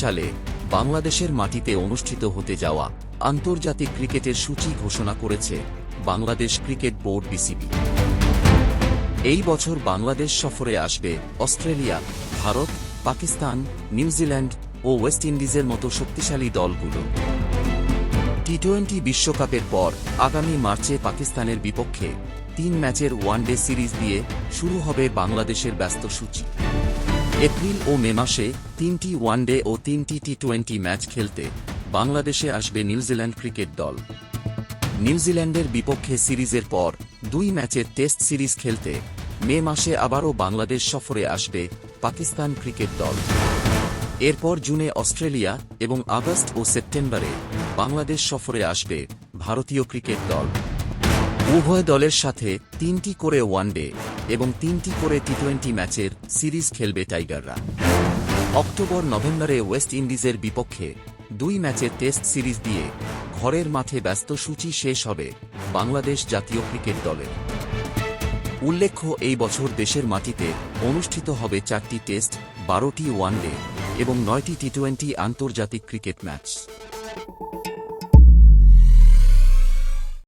সালে বাংলাদেশের মাটিতে অনুষ্ঠিত হতে যাওয়া আন্তর্জাতিক ক্রিকেটের সূচি ঘোষণা করেছে বাংলাদেশ ক্রিকেট বোর্ড বিসিবি। এই বছর বাংলাদেশ সফরে আসবে Australia, Bharat, Pakistan New Zealand ও ওয়েস্ট ইন্ডিজের মতো শক্তিশালী দলগুলো। টি টোয়েন্টি বিশ্বকাপের পর আগামী মার্চে পাকিস্তানের বিপক্ষে তিন ম্যাচের ওয়ানডে সিরিজ দিয়ে শুরু হবে বাংলাদেশের ব্যস্ত সূচি। এপ্রিল ও মে মাসে তিনটি ওয়ানডে ও তিনটি টি টোয়েন্টি ম্যাচ খেলতে বাংলাদেশে আসবে নিউজিল্যান্ড ক্রিকেট দল। নিউজিল্যান্ডের বিপক্ষে সিরিজের পর দুই ম্যাচের টেস্ট সিরিজ খেলতে মে মাসে আবারও বাংলাদেশ সফরে আসবে পাকিস্তান ক্রিকেট দল। এরপর জুনে অস্ট্রেলিয়া এবং আগস্ট ও সেপ্টেম্বরে বাংলাদেশ সফরে আসবে ভারতীয় ক্রিকেট দল। উভয় দলের সাথে তিনটি করে ওয়ানডে এবং তিনটি করে টি টোয়েন্টি ম্যাচের সিরিজ খেলবে টাইগাররা। অক্টোবর নভেম্বরে ওয়েস্ট ইন্ডিজের বিপক্ষে দুই ম্যাচের টেস্ট সিরিজ দিয়ে ঘরের মাঠে ব্যস্ত সূচি শেষ হবে বাংলাদেশ জাতীয় ক্রিকেট দলের। উল্লেখ্য, এই বছর দেশের মাটিতে অনুষ্ঠিত হবে চারটি টেস্ট, বারোটি ওয়ানডে এবং নয়টি টি টোয়েন্টি আন্তর্জাতিক ক্রিকেট ম্যাচ।